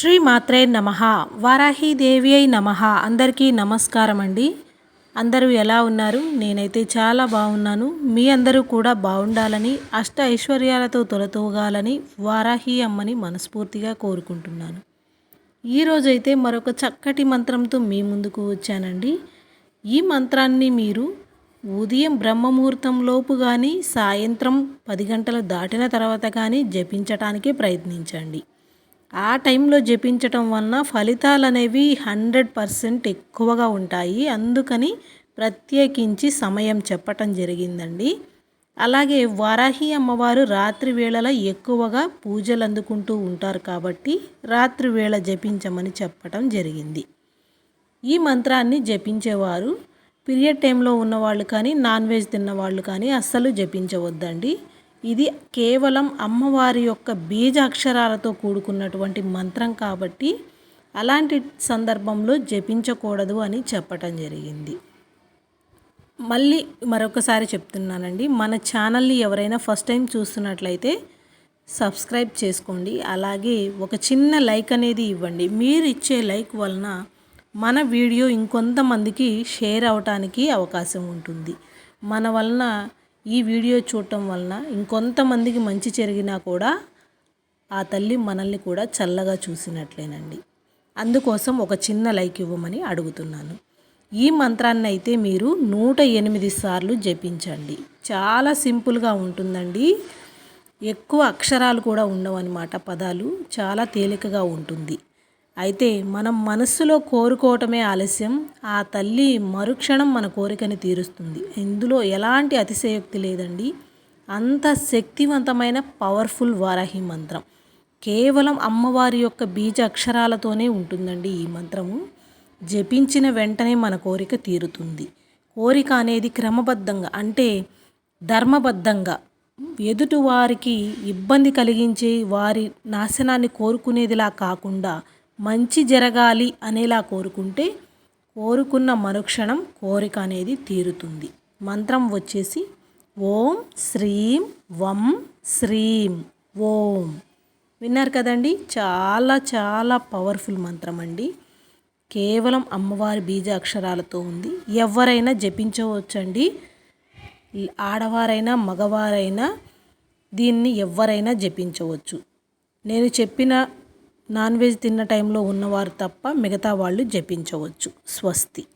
శ్రీ మాత్రే నమ. వారాహీదేవి అయి నమ. అందరికీ నమస్కారం అండి అందరూ ఎలా ఉన్నారు? నేనైతే చాలా బాగున్నాను. మీ అందరూ కూడా బాగుండాలని అష్ట ఐశ్వర్యాలతో తొలతూగాలని వారాహి అమ్మని మనస్ఫూర్తిగా కోరుకుంటున్నాను. ఈరోజైతే మరొక చక్కటి మంత్రంతో మీ ముందుకు వచ్చానండి. ఈ మంత్రాన్ని మీరు ఉదయం బ్రహ్మముహూర్తంలోపు కానీ సాయంత్రం పది గంటలు దాటిన తర్వాత కానీ జపించటానికి ప్రయత్నించండి. ఆ టైంలో జపించటం వలన ఫలితాలు అనేవి హండ్రెడ్ పర్సెంట్ ఎక్కువగా ఉంటాయి. అందుకని ప్రత్యేకించి సమయం చెప్పటం జరిగిందండి. అలాగే వారాహి అమ్మవారు రాత్రి వేళలో ఎక్కువగా పూజలు అందుకుంటూ ఉంటారు కాబట్టి రాత్రి వేళ జపించమని చెప్పటం జరిగింది. ఈ మంత్రాన్ని జపించేవారు. పీరియడ్ టైంలో ఉన్నవాళ్ళు కానీ నాన్ వెజ్ తిన్నవాళ్ళు కానీ అస్సలు జపించవద్దండి. ఇది కేవలం అమ్మవారి యొక్క బీజ అక్షరాలతో కూడుకున్నటువంటి మంత్రం కాబట్టి అలాంటి సందర్భంలో జపించకూడదు అని చెప్పటం జరిగింది. మళ్ళీ మరొకసారి చెప్తున్నానండి. మన ఛానల్ని ఎవరైనా ఫస్ట్ టైం చూస్తున్నట్లయితే సబ్స్క్రైబ్ చేసుకోండి. అలాగే ఒక చిన్న లైక్ అనేది ఇవ్వండి. మీరు ఇచ్చే లైక్ వలన మన వీడియో ఇంకొంతమందికి షేర్ అవటానికి అవకాశం ఉంటుంది. మన వలన ఈ వీడియో చూడటం వలన ఇంకొంతమందికి మంచి జరిగినా కూడా ఆ తల్లి మనల్ని కూడా చల్లగా చూసినట్లేనండి. అందుకోసం ఒక చిన్న లైక్ ఇవ్వమని అడుగుతున్నాను. ఈ మంత్రాన్ని అయితే మీరు నూట ఎనిమిది సార్లు జపించండి. చాలా సింపుల్గా ఉంటుందండి. ఎక్కువ అక్షరాలు కూడా ఉండవన్నమాట పదాలు. చాలా తేలికగా ఉంటుంది. అయితే మనం మనస్సులో కోరుకోవటమే ఆలస్యం. ఆ తల్లి మరుక్షణం మన కోరికని తీరుస్తుంది. ఇందులో ఎలాంటి అతిశయోక్తి లేదండి. అంత శక్తివంతమైన పవర్ఫుల్ వారాహి మంత్రం. కేవలం అమ్మవారి యొక్క బీజ అక్షరాలతోనే ఉంటుందండి ఈ మంత్రము. జపించిన వెంటనే మన కోరిక తీరుతుంది. కోరిక అనేది క్రమబద్ధంగా అంటే ధర్మబద్ధంగా ఎదుటి వారికి ఇబ్బంది కలిగించే వారి నాశనాన్ని కోరుకునేదిలా కాకుండా మంచి జరగాలి అనేలా కోరుకుంటే కోరుకున్న మరుక్షణం కోరిక అనేది తీరుతుంది. మంత్రం వచ్చేసి ఓం శ్రీం వం శ్రీం ఓం. విన్నారు కదండి? చాలా చాలా పవర్ఫుల్ మంత్రం అండి. కేవలం అమ్మవారి బీజ అక్షరాలతో ఉంది. ఎవరైనా జపించవచ్చండి. ఆడవారైనా మగవారైనా దీన్ని ఎవరైనా జపించవచ్చు. నేను చెప్పిన నాన్ వెజ్ తిన్న టైంలో ఉన్నవారు తప్ప మిగతా వాళ్ళు జపించవచ్చు. స్వస్తి.